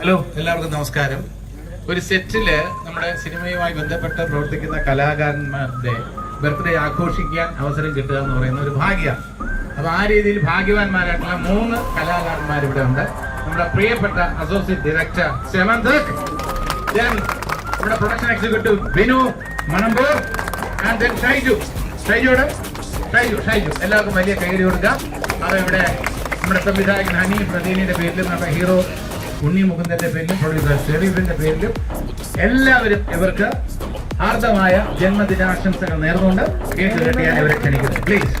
Hello എല്ലാവർക്കും നമസ്കാരം. ഒരു സെറ്റിൽ നമ്മുടെ സിനിമയുമായി ബന്ധപ്പെട്ട് പ്രവർത്തിക്കുന്ന കലാകാരന്മാരുടെ ബർത്ത്ഡേ ആഘോഷിക്കാൻ അവസരം കിട്ടുക എന്ന് പറയുന്ന ഒരു ഭാഗ്യമാണ്. അപ്പൊ ആ രീതിയിൽ ഭാഗ്യവാന്മാരായിട്ടുള്ള മൂന്ന് കലാകാരന്മാർ ഇവിടെ ഉണ്ട്. നമ്മുടെ പ്രിയപ്പെട്ട അസോസിയേറ്റ് ഡയറക്ടർ സെവന്ത് നമ്മുടെ production executive Binu Manampoor and then Shaiju. ഷൈജുയുടെ Shaiju Shaiju. എല്ലാവർക്കും വലിയ കൈയടി കൊടുക്കാം. അത് ഇവിടെ നമ്മുടെ സംവിധായകൻ ഹനി പ്രദീനിന്റെ പേരിൽ നമ്മുടെ ഹീറോ ഉണ്ണി മുകുന്ദന്റെ പേരിലും പ്രൊഡ്യൂസർ ഷെറീഫിന്റെ പേരിലും എല്ലാവരും ഇവർക്ക് ഹാർദമായ ജന്മദിനാശംസകൾ നേർന്നുകൊണ്ട് കേക്ക് കെട്ടിയാൻ ഇവരെ ക്ഷണിക്കുന്നു. പ്ലീസ്